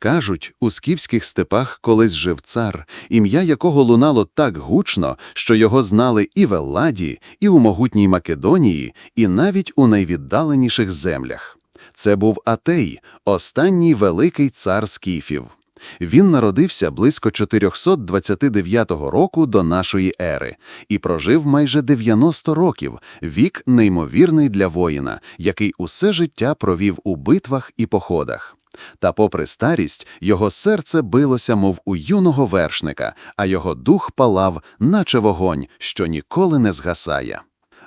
Кажуть, у скіфських степах колись жив цар, ім'я якого лунало так гучно, що його знали і в Елладі, і у могутній Македонії, і навіть у найвіддаленіших землях. Це був Атей, останній великий цар скіфів. Він народився близько 429 року до нашої ери і прожив майже 90 років, вік неймовірний для воїна, який усе життя провів у битвах і походах. Та попри старість, його серце билося, мов у юного вершника, а його дух палав, наче вогонь, що ніколи не згасає.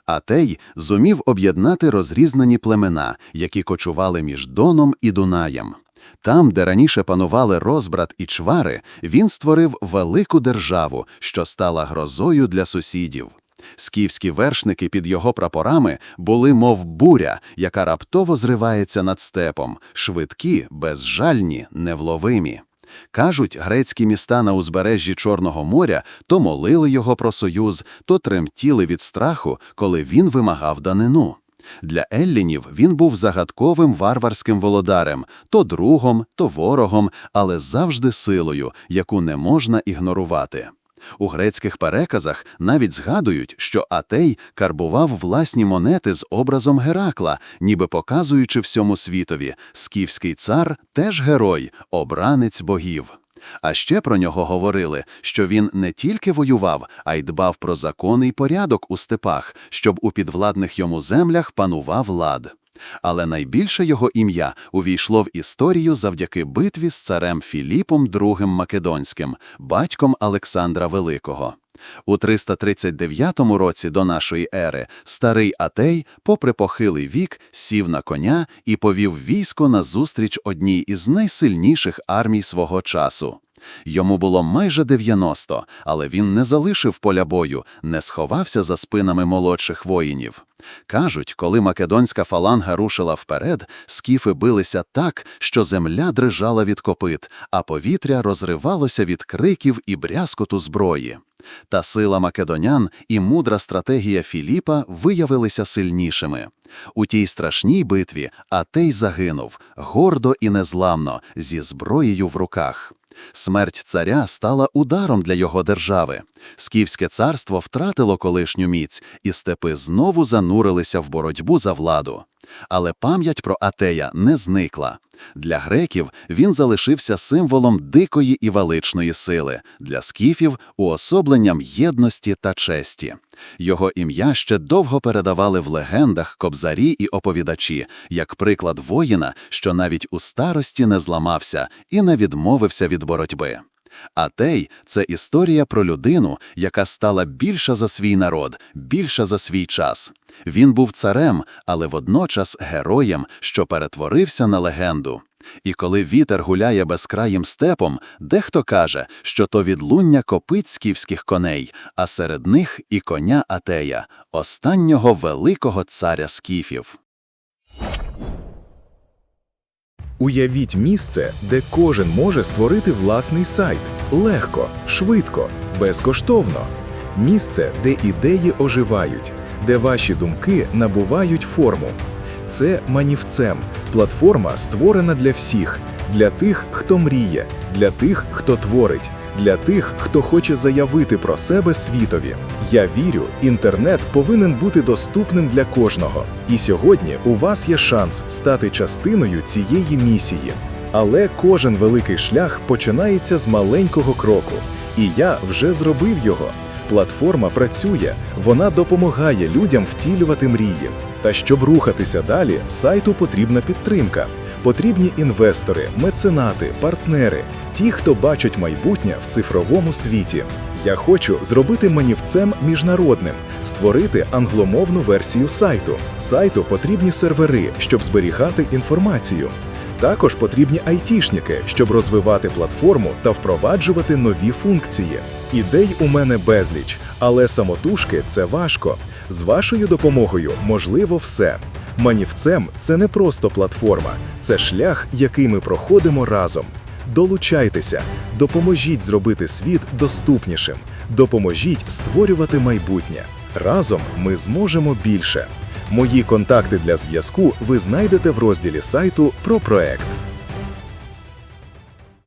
Атей зумів об'єднати розрізнені племена, які кочували між Доном і Дунаєм. Там, де раніше панували розбрат і чвари, він створив велику державу, що стала грозою для сусідів. Скіфські вершники під його прапорами були мов буря, яка раптово зривається над степом, швидкі, безжальні, невловимі. Кажуть, грецькі міста на узбережжі Чорного моря то молили його про союз, то тремтіли від страху, коли він вимагав данину. Для еллінів він був загадковим варварським володарем, то другом, то ворогом, але завжди силою, яку не можна ігнорувати. У грецьких переказах навіть згадують, що Атей карбував власні монети з образом Геракла, ніби показуючи всьому світові, скіфський цар теж герой, обранець богів. А ще про нього говорили, що він не тільки воював, а й дбав про закони й порядок у степах, щоб у підвладних йому землях панував лад. Але найбільше його ім'я увійшло в історію завдяки битві з царем Філіпом II Македонським, батьком Олександра Великого. У 339 році до нашої ери старий Атей, попри похилий вік, сів на коня і повів військо на зустріч одній із найсильніших армій свого часу. Йому було майже 90, але він не залишив поля бою, не сховався за спинами молодших воїнів. Кажуть, коли македонська фаланга рушила вперед, скіфи билися так, що земля дрижала від копит, а повітря розривалося від криків і брязкоту зброї. Та сила македонян і мудра стратегія Філіпа виявилися сильнішими. У тій страшній битві Атей загинув, гордо і незламно, зі зброєю в руках. Смерть царя стала ударом для його держави. Скіфське царство втратило колишню міць, і степи знову занурилися в боротьбу за владу. Але пам'ять про Атея не зникла. Для греків він залишився символом дикої і величної сили, для скіфів уособленням єдності та честі. Його ім'я ще довго передавали в легендах кобзарі і оповідачі, як приклад воїна, що навіть у старості не зламався і не відмовився від боротьби. Атей це історія про людину, яка стала більша за свій народ, більша за свій час. Він був царем, але водночас героєм, що перетворився на легенду. І коли вітер гуляє безкраїм степом, дехто каже, що то відлуння копит скіфських коней, а серед них і коня Атея, останнього великого царя скіфів. Уявіть місце, де кожен може створити власний сайт легко, швидко, безкоштовно. Місце, де ідеї оживають, де ваші думки набувають форму. Це манівцем, платформа створена для всіх, для тих, хто мріє, для тих, хто творить, для тих, хто хоче заявити про себе світові. Я вірю, інтернет повинен бути доступним для кожного. І сьогодні у вас є шанс стати частиною цієї місії. Але кожен великий шлях починається з маленького кроку. І я вже зробив його. Платформа працює, вона допомагає людям втілювати мрії. Та щоб рухатися далі, сайту потрібна підтримка. Потрібні інвестори, меценати, партнери, ті, хто бачать майбутнє в цифровому світі. Я хочу зробити манівцем міжнародним, створити англомовну версію сайту. Сайту потрібні сервери, щоб зберігати інформацію. Також потрібні айтішники, щоб розвивати платформу та впроваджувати нові функції. Ідей у мене безліч, але самотужки це важко. З вашою допомогою можливо все. Манівцем це не просто платформа, це шлях, який ми проходимо разом. Долучайтеся, допоможіть зробити світ доступнішим, допоможіть створювати майбутнє. Разом ми зможемо більше. Мої контакти для зв'язку ви знайдете в розділі сайту про проект.